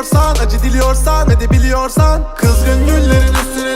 gidiyorsan Acı diliyorsan ve de biliyorsan Kızgın güllerin üstüne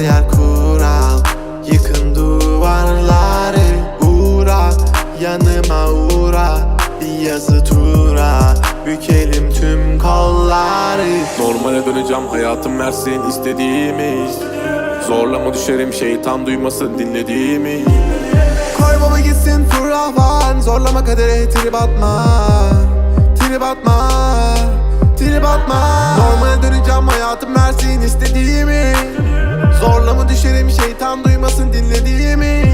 Her yer kural Yıkın duvarları Uğra, yanıma uğra Bir yazı tura Bükelim tüm kolları. Normale döneceğim hayatım versin istediğimi. Zorlama düşerim şeytan duymasın dinlediğimi. Koy baba gitsin fırlavan Zorlama kadere trip atma. Trip atma Trip atma. Normale döneceğim hayatım versin istediğimi Zorla mı düşerim şeytan duymasın dinlediğimi?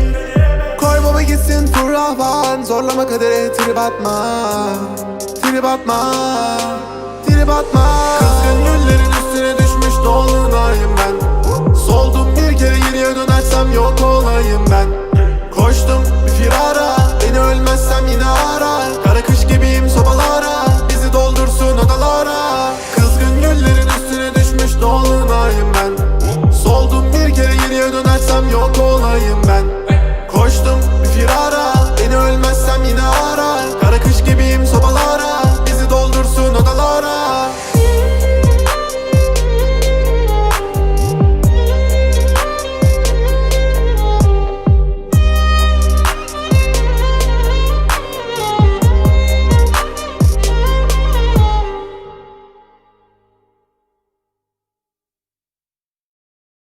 Koy baba gitsin turahban Zorlama kadere trip atma. Trip atma. Trip atma. Kızgın güllerin üstüne düşmüş dolunayım ben. Soldum bir kere geriye dönersem yok olayım ben.